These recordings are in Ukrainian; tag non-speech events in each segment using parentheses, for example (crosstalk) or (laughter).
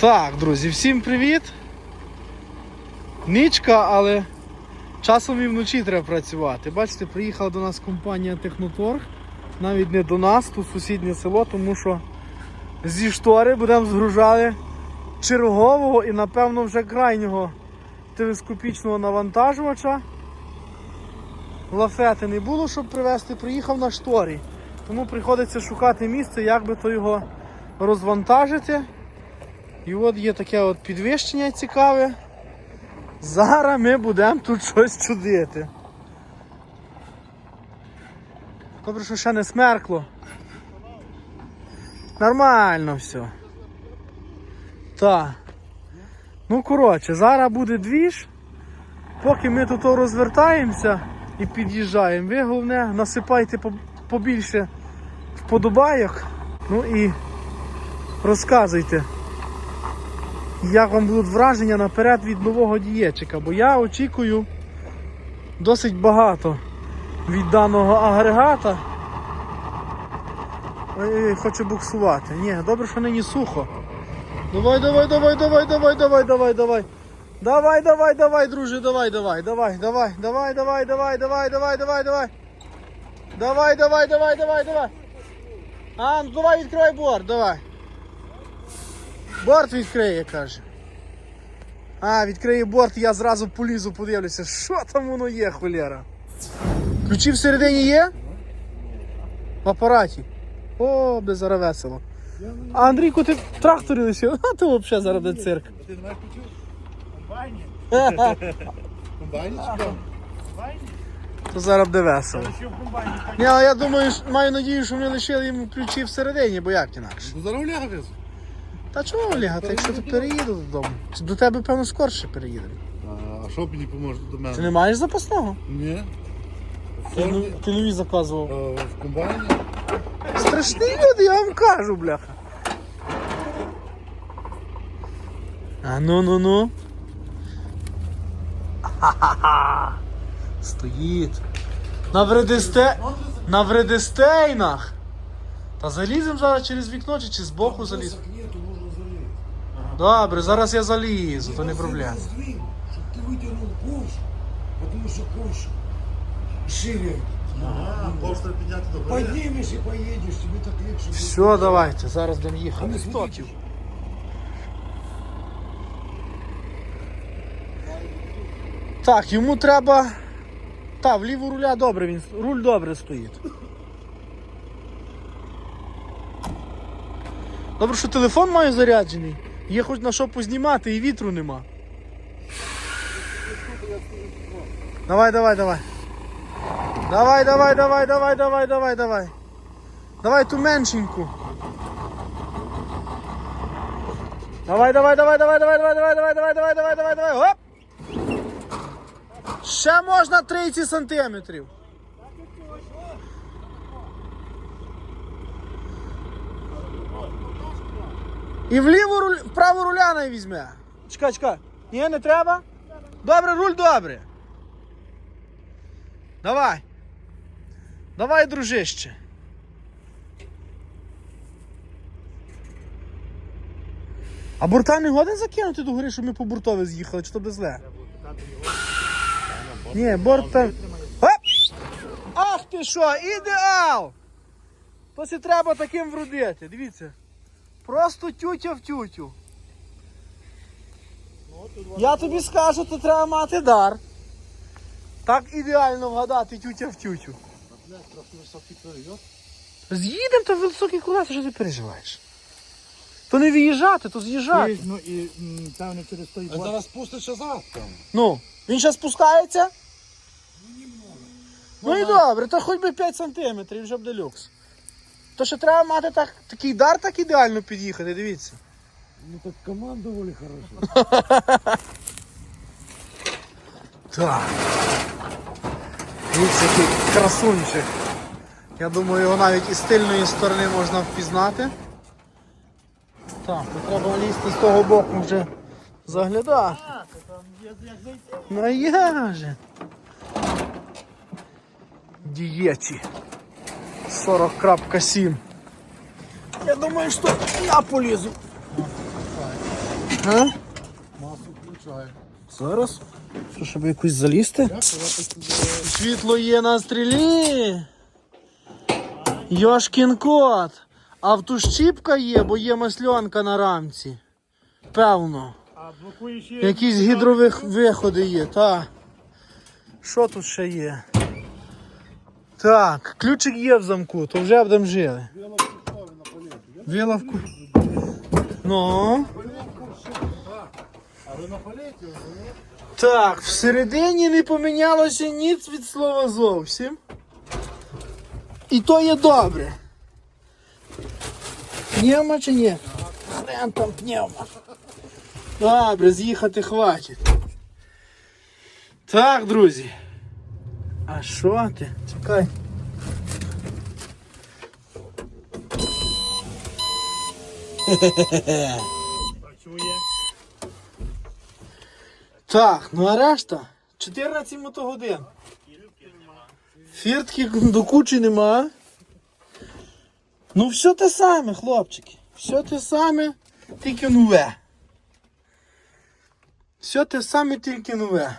Так, друзі, всім привіт. Нічка, але часом і вночі треба працювати. Бачите, приїхала до нас компанія Техноторг. Навіть не до нас, тут сусіднє село, тому що зі штори будемо згружати чергового і, напевно, вже крайнього телескопічного навантажувача. Лафети не було, щоб привезти, приїхав на шторі. Тому приходиться шукати місце, як би то його розвантажити. І от є таке от підвищення цікаве. Зараз ми будемо тут щось чудити. Добре, що ще не смеркло. Нормально все. Так. Ну, коротше, зараз буде двіж. Поки ми тут розвертаємося і під'їжджаємо, ви головне насипайте по- побільше вподобайок. Ну і розказуйте як вам будуть враження наперед від нового дієчика, бо я очікую досить багато від даного агрегата. Ой, хочу буксувати. Ні, добре, що нині сухо. Давай, давай, давай, давай, давай, давай, давай, давай. Давай, давай, давай, друже, давай, давай, давай, давай, давай, давай, давай, давай, давай, давай, давай. Давай, давай, давай, давай, давай. А, ну давай відкривай борт, давай. Борт відкриє, каже. А, відкриє борт, я зразу полізу, подивлюся, що там воно є, холєра. Ключі всередині є? В апараті. О, буде зараз весело. А Андрійку, ти в тракторі лишив, а ти взагалі зараз буде цирк. Ти не маєш ключів? Комбайні. (laughs) Комбайні чи? То зараз буде весело. Але я думаю, маю надію, що ми лишили йому ключі всередині, бо як інакше. Ну зараз ляга везу. Та чого лягати, якщо ти переїду додому? Чи До тебе, певно, скорше переїдемо. А що мені поможе до мене? Ти не маєш запасного? Ні. Ти, ну- Форді, ти нові заказував. е, в комбайні. Страшні люди, я вам кажу, бляха. А ну ну ну. Ха-ха-ха. Стоїть. На вредистейнах. Та залізем зараз через вікно чи, чи збоку заліз. Нету, можно залезть. Добре, зараз я залізу, то не проблема. Сдвинь, чтобы ты вытянул ковш, потому что ковш шире. Ага, просто підняти до гори. Поднимешь и поедешь, тебе так легче будет. Все, давайте, зараз будемо А їхати. не Стоп. смотрите. Так, йому треба. Та, вліво руля добре, він руль добре стоїть. Добре, що телефон має заряджений. Є хоч на що познімати і вітру нема. Давай, давай, давай. Давай, давай, давай, давай, давай, давай, давай. Давай ту меншеньку. Давай, давай, давай, давай, давай, давай, давай, давай, давай, давай, давай, давай, давай. Оп! Ще можна 30 сантиметрів. І вліву руль, вправу руля не візьме. Чекай, чекай. Ні, не треба? Добре, руль добре. Давай. Давай, дружище. А борта не годен закинути до гори, щоб ми по бортові з'їхали, чи то без зле? Ні, борт. Ах ти що, ідеал! То треба таким вродити, дивіться. Просто тютя в тютю. Я тобі скажу, то треба мати дар. Так ідеально вгадати тютя в тютю. З'їдемо, то високі колеса, що ти переживаєш. То не виїжджати, то з'їжджати. Ну і м, певно через той А зараз пустиш назад там. Ну, він ще спускається? Ну і добре, то хоч би 5 сантиметрів, вже буде люкс. То ще треба мати так, такий дар так ідеально під'їхати, дивіться. Ну так команда воли хорошая. Так. Дивіться, який красунчик. Я думаю, його навіть із тильної сторони можна впізнати. Так, то треба лізти з того боку вже заглядати. Ну а я же. Дієчі. 40.7. Я думаю, що я полізу. А? Масу включаю. Зараз? Що, щоб якусь залізти? Світло є на стрілі. Йошкін кот. Автощіпка є, бо є масльонка на рамці. Певно. Якісь гідрових виходи є, та. Що тут ще є? Так, ключик є в замку, то вже будемо жили. Виловку. Ну. Так, всередині не помінялося ніц від слова зовсім. І то є добре. Пневма чи ні? Хрен там пневма. Добре, з'їхати хватить. Так, друзі. А що ти? Чекай. Працює. Так, ну а решта 14 мотогодин. Фіртки до кучі нема. Ну все те саме, хлопчики. Все те саме, тільки нове. Все те саме, тільки нове.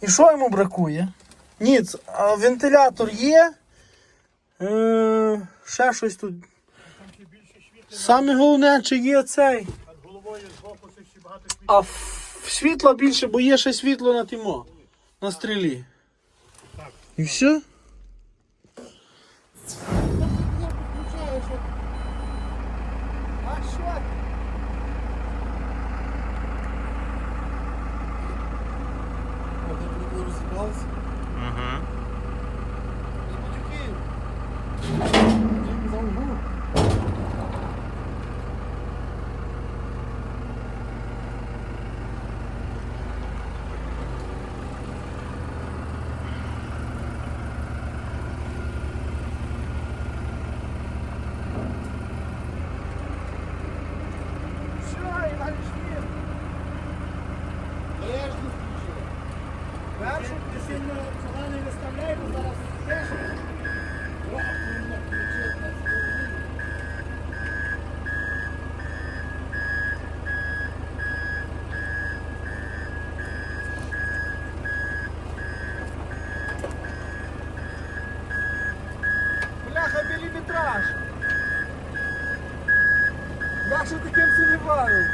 І що йому бракує? Ніц, а вентилятор є. Е, ще щось тут. Саме головне, чи є цей. А світла більше, бо є ще світло на тимо. На стрілі. І все? А що? А ти прикол розібрався? Все, і далі швидко. Першу Ти сильно сюди не виставляй, бо зараз теж. Бляха міліметраж. Якщо таким це не варив.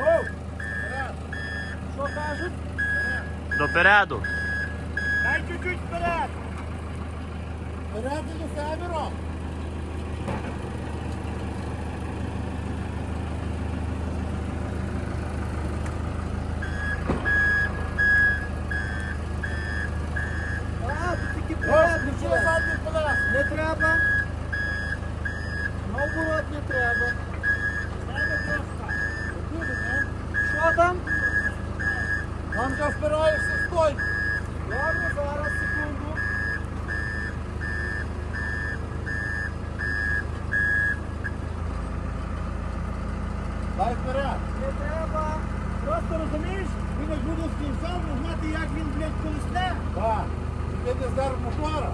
Оу! Що кажуть? Допереду. Дай чуть-чуть вперед! Вперед і до себе, Ром! А, тут тільки Ром, перед включи не задній колес! Не треба. Наоборот не треба. Треба просто! Буде, не? Що там? Там вже впираєшся в стойку! Добре, зараз, секунду. Дай вперед! Не треба. Просто розумієш, він буде знати, як він, блядь, колесне. Так. Тобі не здар мотора.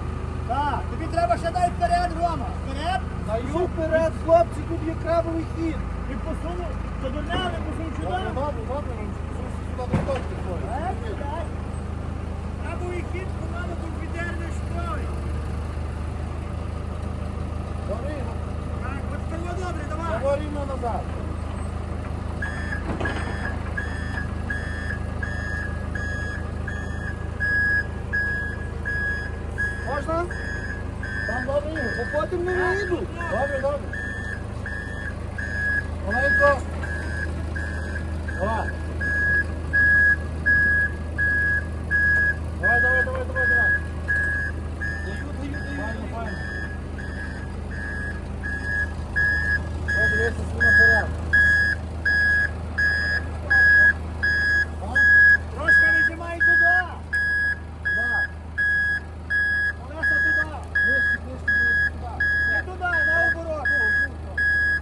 Так. Тобі треба ще дай вперед, Рома. Вперед. Даю вперед, хлопці, тут є крабовий хід. І посуну, до мене, посуну сюди. Добре, добре, добре. Сюди до точки твої. Крабовий хід, помало комп'ютерної школи. Добре. Так, от того добре, давай. Рівно назад. Можна? Там добре, Ігор. Бо потім не вийду. Добре, добре. Маленько. Давай. Давай, давай, давай, давай, давай. Даю, даю, даю. Файно, файно. О, дивися, свій наперед. А? Трошки нажимай туди. Туди. Колеса туди. Нижче, нижче, нижче, туди. Не туди, наоборот.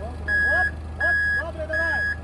Оп, оп, добре, давай.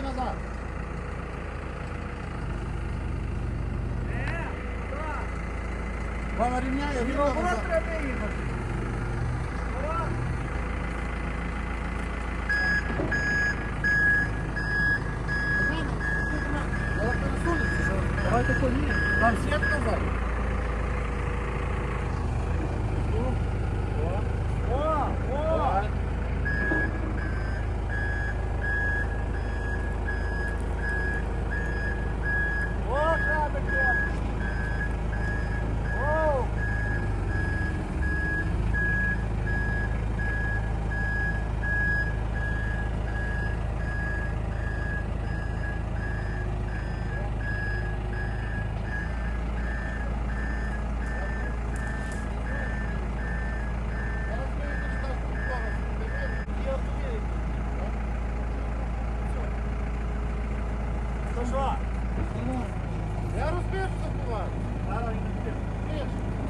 Давай, давай назад. Мама рівняє, рівно назад. Давай такой ні. Там свет назад. О, о. О, крабики. О. Ну що? Я розбив забувати.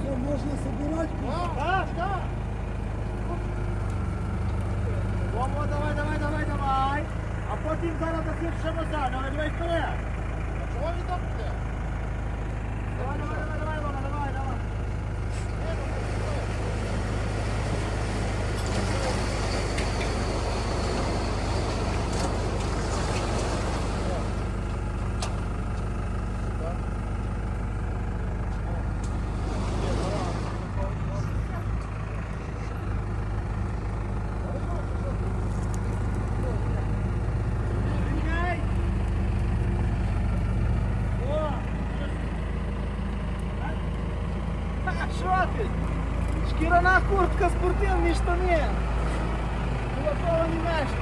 Що, можна собирати? Так, так. Вова, давай, давай, давай, давай. А потім зараз закінчимо назад. Давай, давай вперед. А чого він там буде? Давай, давай, давай, давай, Вова, давай, давай. Рівняй. О, А що ти? Шкіряна куртка, спортивні штани. Кулаковані мешки.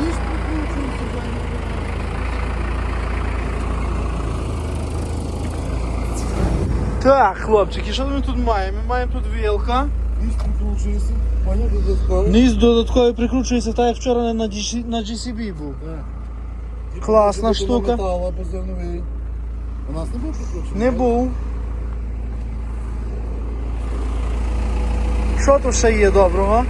Їж прикручується за Так, хлопчики, що ми тут маємо? Ми маємо тут вілка. Їж прикручується. Поняв, додатково. Низ додатково прикручується, так як вчора на, GC на GCB був. Так. Класна штука. Метал. У нас не був прикручений? Не був. Що тут ще є доброго?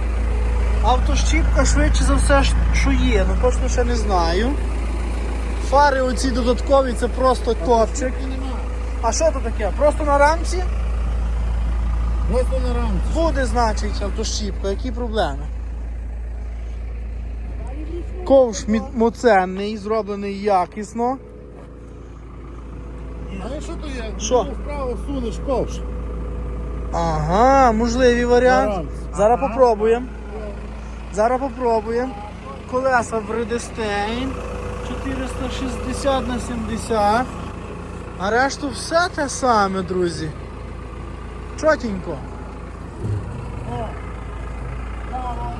Автощіпка швидше за все, що є, ну точно ще не знаю. Фари оці додаткові, це просто топчик. А що тут таке? Просто на рамці? Просто на рамці. Буде, значить, автощіпка, які проблеми? Ковш моценний, зроблений якісно. Знаєш, що то є? Що? Вправо сунеш ковш. Ага, можливий варіант. Зараз попробуємо. Зараз попробуємо. Колеса Бредестейн 460 на 70. А решту все те саме, друзі. Чотенько. право,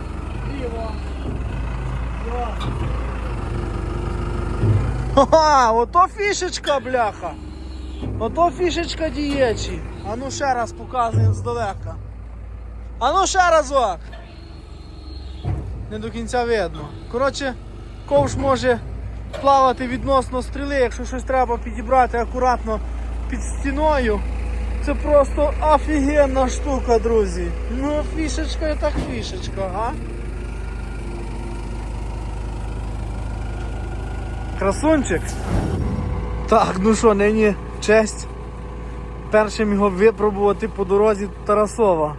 ліво. Ха-ха, ото фішечка, бляха. Ото фішечка дієчі. А ну ще раз показуємо здалека. А ну ще разок. Не до кінця видно. Коротше, ковш може плавати відносно стріли, якщо щось треба підібрати акуратно під стіною. Це просто офігенна штука, друзі. Ну, фішечка так фішечка, га? Красунчик. Так, ну що, нині честь. Першим його випробувати по дорозі Тарасова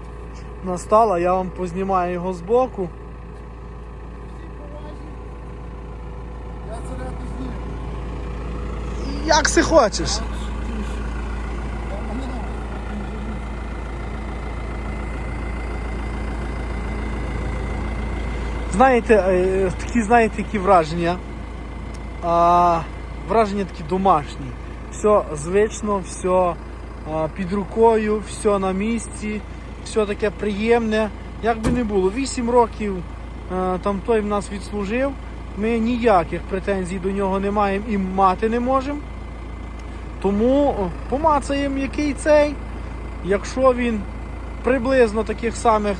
настала. Я вам познімаю його збоку. Я це ряду зніму. Як си хочеш. Знаєте, е, такі, знаєте, які враження. А, враження такі домашні. Все звично, все а, під рукою, все на місці, все таке приємне. Як би не було, 8 років а, там той в нас відслужив. Ми ніяких претензій до нього не маємо і мати не можемо. Тому помацаємо який цей. Якщо він приблизно таких самих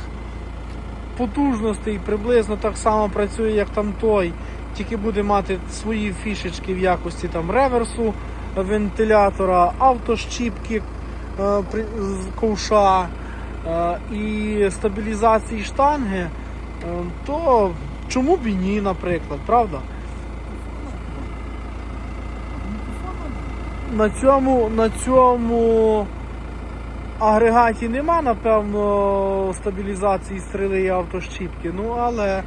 потужностей, приблизно так само працює, як там той, тільки буде мати свої фішечки в якості там реверсу вентилятора, автощіпки е, ковша е, і стабілізації штанги, е, то чому б і ні, наприклад, правда? На цьому, на цьому агрегаті нема, напевно, стабілізації стріли і автощіпки. Ну, але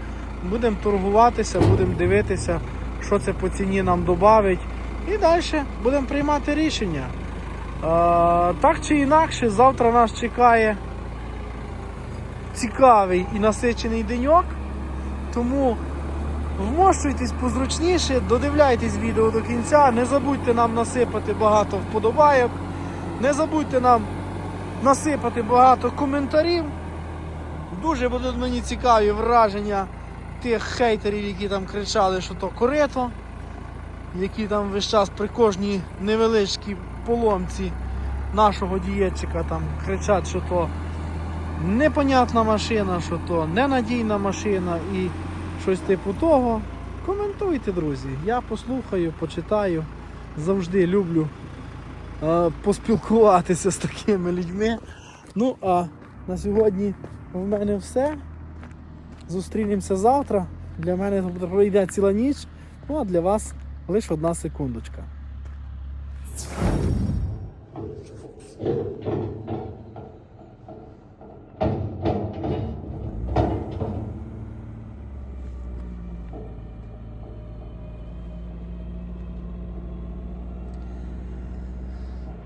будемо торгуватися, будемо дивитися, що це по ціні нам додавить. І далі будемо приймати рішення. Так чи інакше, завтра нас чекає цікавий і насичений деньок. Тому вмощуйтесь позручніше, додивляйтесь відео до кінця. Не забудьте нам насипати багато вподобайок. Не забудьте нам насипати багато коментарів. Дуже будуть мені цікаві враження тих хейтерів, які там кричали, що то корито, які там весь час при кожній невеличкій поломці нашого дієчика там кричать, що то непонятна машина, що то ненадійна машина і щось типу того. Коментуйте, друзі. Я послухаю, почитаю. Завжди люблю е, поспілкуватися з такими людьми. Ну, а на сьогодні в мене все. Зустрінемося завтра. Для мене пройде ціла ніч, ну а для вас лише одна секундочка.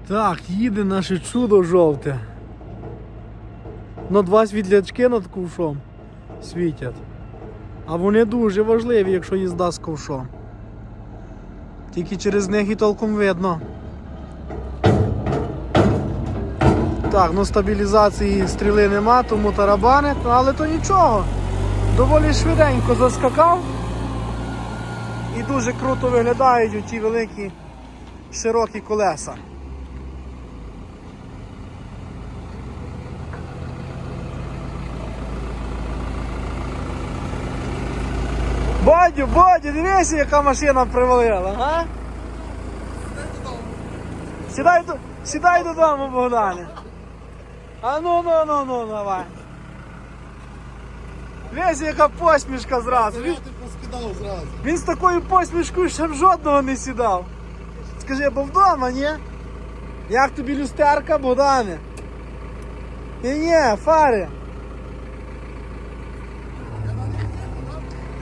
Так, їде наше чудо жовте. На два світлячки над ковшом світять. А вони дуже важливі, якщо їзда з ковшом. Тільки через них і толком видно. Так, ну стабілізації стріли нема, тому тарабанить, ну, але то нічого. Доволі швиденько заскакав. І дуже круто виглядають оті великі широкі колеса. Бодю, Бодю, дивися, яка машина привалила, а? Сідай, до- сідай додому, Богдане. А ну, ну, ну, ну, давай. Дивись, яка посмішка зразу. Він, він з такою посмішкою ще б жодного не сідав. Скажи, бо вдома, ні? Як тобі люстерка, Богдане? Ні, ні, фари.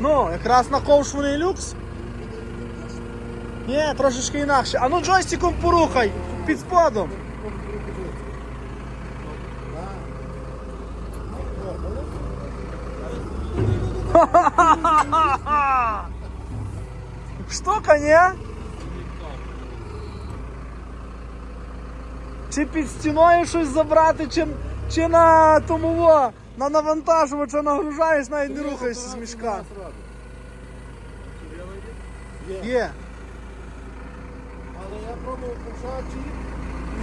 Ну, якраз на ковш вони люкс. Ні, трошечки інакше. А ну джойстиком порухай під сподом. (laughs) Штука, ні? Чи під стіною щось забрати, чи, чи на тому во, на навантажувача нагружаєш, навіть не рухаєшся з мішка. Є. Але я пробував кошачі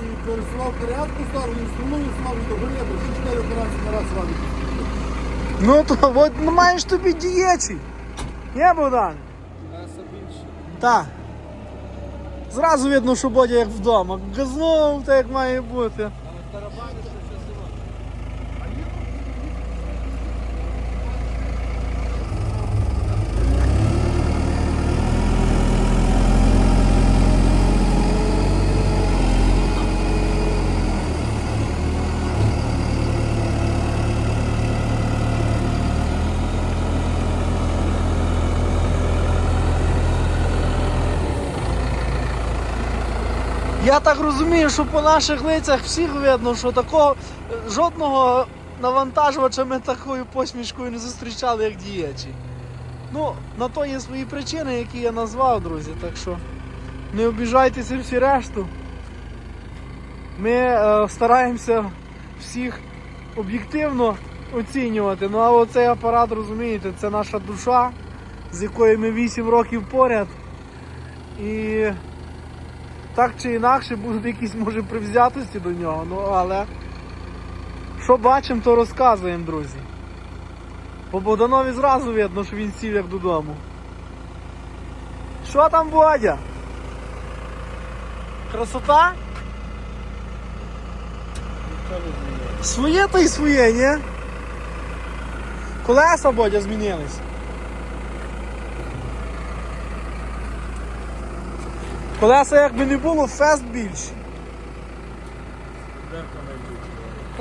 і пересував порядку сторону, і струму висував і до гори, всі чотири операції на раз робить. Ну то от ну, маєш тобі дієчі. Є, Богдан? Так. Зразу видно, що Бодя як вдома. Газнув, так як має бути. Я так розумію, що по наших лицях всіх видно, що такого е, жодного навантажувача ми такою посмішкою не зустрічали, як діячі. Ну, на то є свої причини, які я назвав, друзі. Так що не обіжайтеся всі решту. Ми е, стараємося всіх об'єктивно оцінювати. Ну а оцей апарат, розумієте, це наша душа, з якою ми 8 років поряд. І так чи інакше будуть якісь може привзятості до нього, ну але що бачимо, то розказуємо, друзі. По Богданові зразу видно, що він сів як додому. Що там, Бодя? Красота? Своє та й своє, ні? Колеса, Бодя, змінились. Колеса якби не було, фест більше.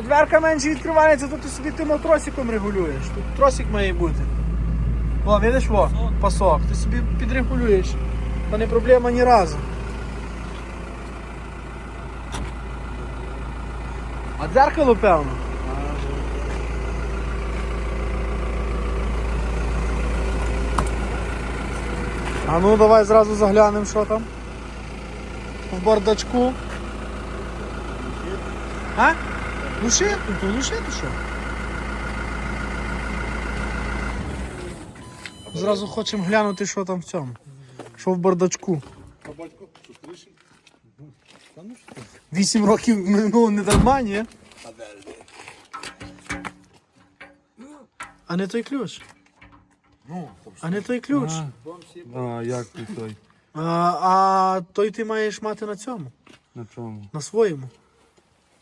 Дверка менше відкривається, то ти собі тим тросиком регулюєш. Тут тросик має бути. О, видиш, во, пасок. Ти собі підрегулюєш. Та не проблема ні разу. А дзеркало, певно. А ну давай зразу заглянемо, що там. В бардачку. А? Луши? Ну луши, то що? Зразу хочемо глянути, що там в цьому. Що в бардачку. Вісім років минуло не дарма, ні? А не той ключ. Ну, А не той ключ. А як ти той? А, а той ти маєш мати на цьому, На чому? на своєму.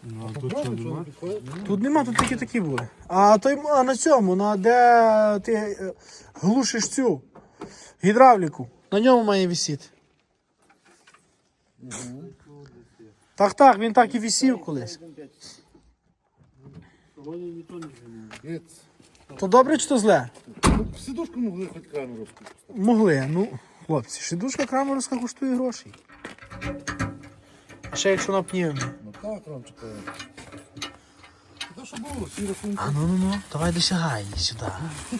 Ну, а тут що нема? Тут нема, тут тільки такі були. А той а на цьому, на де ти е, глушиш цю гідравліку. На ньому має висіти. Так, так, він так і висів колись. То добре чи то зле? Сидушку могли хоч камеру. Могли. Ну, хлопці, шидушка крамерська коштує грошей. А ще якщо на пневмі. Ну так, Ромчика. Та що було, всі рахунки. А ну ну ну, давай досягай сюди.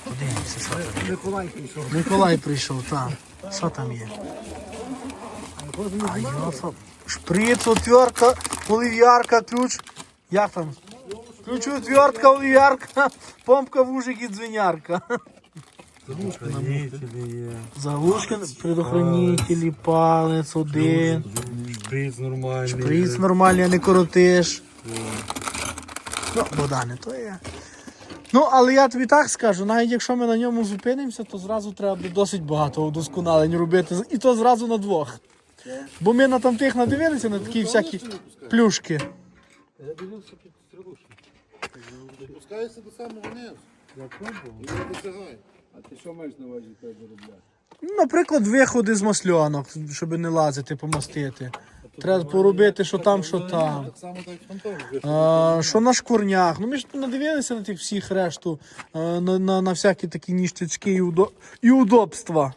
Подивимося, що там. Миколай прийшов. Миколай прийшов, там. Що там є? А йофа. Шприц, отвертка, олив'ярка, ключ. Як там? Ключ, отвертка, олив'ярка, помпка, вужик і дзвенярка. Заглушки, предохранителі, палець один. Шприц нормальний. Шприц нормальний, а не коротиш. Ну, Богдане, то є. Ну, але я тобі так скажу, навіть якщо ми на ньому зупинимося, то зразу треба буде досить багато удосконалень робити. І то зразу на двох. Бо ми на там тих надивилися на такі всякі плюшки. Пускаєшся до самого низу. Я пробував. І не досягай. А ти що маєш на увазі тебе заробляти? Ну, Наприклад, виходи з масльонок, щоб не лазити, помастити. Треба поробити, що там, що там. Так само, так фантом. А, що на шкурнях. Ну ми ж надивилися на тих всіх решту, а, на, на, на всякі такі ніштячки і, удо... і удобства.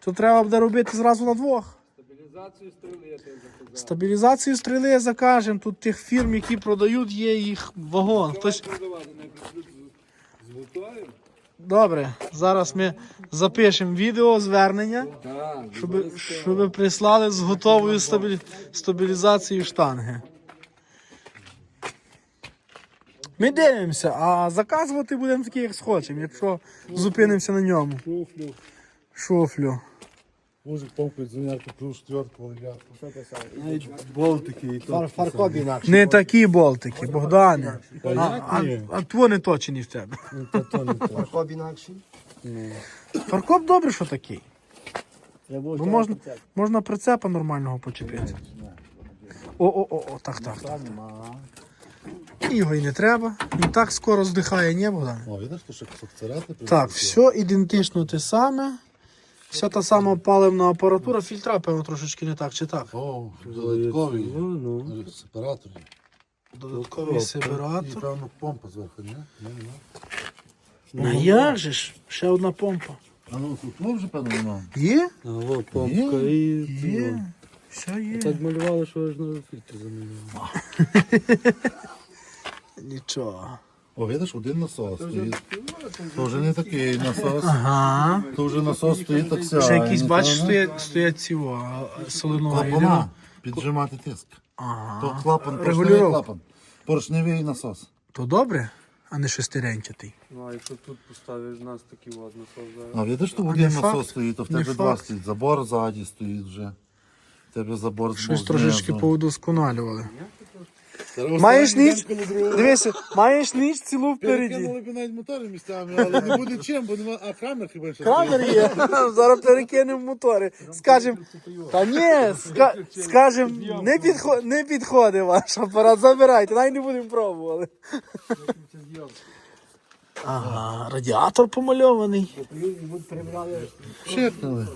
То треба буде робити зразу на двох. Стабілізацію стріли я тебе заказав. Стабілізацію стріли закажемо. Тут тих фірм, які продають, є їх вагон. Хтось... продавати, не з гутою? Добре, зараз ми запишемо відео звернення, щоб, щоб прислали з готовою стабілі... стабілізацією штанги. Ми дивимося, а заказувати будемо такі, як схочемо, якщо зупинимося на ньому. Шуфлю. Шуфлю. Мужик помкою дзвонярку, плюс четвертку, валярку. Навіть болтики і то. Фаркоп інакше. Не такі болтики, Богдане. А, а, а тво не точені в тебе. Фаркоп інакше. Фаркоп добре, що такий. Бо можна, можна прицепа нормального почепити. О, о, о, о, так, так. так. І Його і не треба. Він так скоро здихає, ні, Богдан? О, видиш, то що царати Так, все ідентично те саме. Вся та сама паливна апаратура, фільтра, певно, трошечки не так, чи так? О, додатковий Ну, ну. сепаратор. Додатковий І, сепаратор. певно, помпа зверху, ні? Ні, ні. Ну як же ж? Ще одна помпа. А ну тут ну, вже певно нема. Є? А от помпка і... Є. Все є. Так малювали, що аж на фільтр замінювали. (laughs) Нічого. О, видиш, один насос стоїть. То вже не такий насос. Ага. То вже насос стоїть так Ще само. якісь, бачиш, стоять, стоять ці о, соленоїди. Клапана. Піджимати тиск. Ага. То клапан, поршневий Регулював. клапан. Поршневий насос. То добре, а не шестеренчатий. Ну, а якщо тут поставиш нас такий от насос зараз. А видиш, що один не насос факт. стоїть, то в Не тебе два факт. стоїть. Забор ззаді стоїть вже. В тебе забор Щось збоку трошечки знизу. поудосконалювали. Зараз Маєш ніч? Дивися, маєш ніч цілу впереді. Перекинули б навіть мотори місцями, але не буде чим, бо нема, а камер хіба що. Крамер є. (laughs) Зараз перекинемо мотори. Скажем, та ні, ска, скажем, не, підхо, не підходить ваш апарат, забирайте, навіть не будемо пробувати. Ага, радіатор помальований. Пшикнули.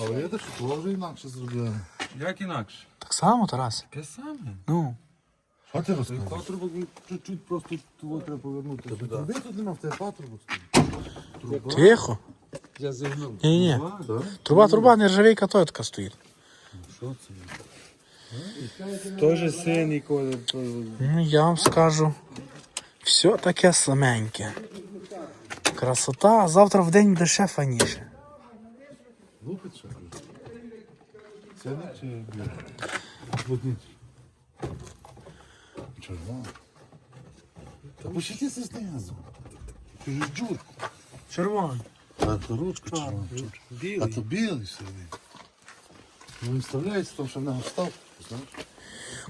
Але видиш, що вже інакше зробили. Як інакше? Так само, Тарас. Те саме. Ну. Що ти розказуєш? Патрубок чуть-чуть просто того треба повернути сюди. Труби тут нема, в тебе патрубок стоїть. Тихо. Я зігнув. Ні, ні. Труба, труба, нержавейка той така стоїть. Теж синій колір. Ну, я вам скажу, все таке саменьке. Красота, а завтра в день буде ще фаніше. Це не чи. Та пощити це знизу. Ти ж джурку. Червоний. А то ручку червону. А то білий собі. Ну, виставляється, тому що в нього став. Знаєш?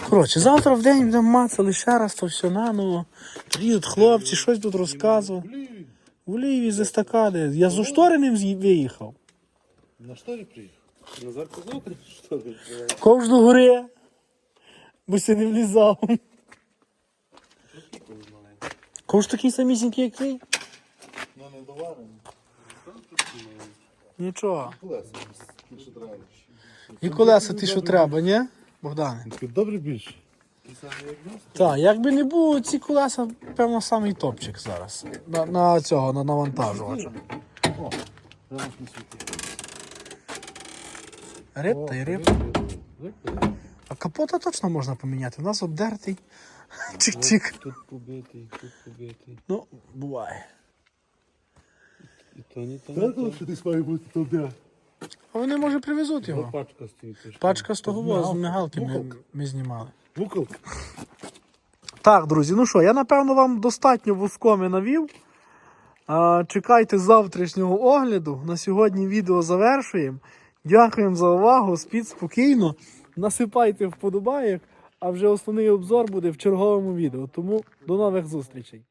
Коротше, завтра в день будемо мацали ще раз то все наново. Приїдуть хлопці, щось тут розказував. У Львові з естакади. Я з Ушториним з'ї- виїхав. на що я приїхав? Назар що ли? Ковш до гори. Бо ся не влізав. Ковш такий самісінький, як твій? Ну, не доварений. Нічого. І колеса ті, що треба, ні? Богдане? Добре більше. Так, якби не було ці колеса, певно, самий топчик зараз. На, на цього, на навантажувача. Риб та й риб. А капота точно можна поміняти. У нас обдертий. (laughs) Чик-чик. Тут побитий, тут побитий. Ну, буває. І то ні, то Так, що ти має бути туди. А вони, може, привезуть його. Пачка стоїть. Пачка з того з мигалки ми, ми знімали. Буколка. Так, друзі, ну що, я напевно вам достатньо вузкоми навів. А, чекайте завтрашнього огляду. На сьогодні відео завершуємо. Дякуємо за увагу. Спіть спокійно. Насипайте вподобайок, а вже основний обзор буде в черговому відео. Тому до нових зустрічей.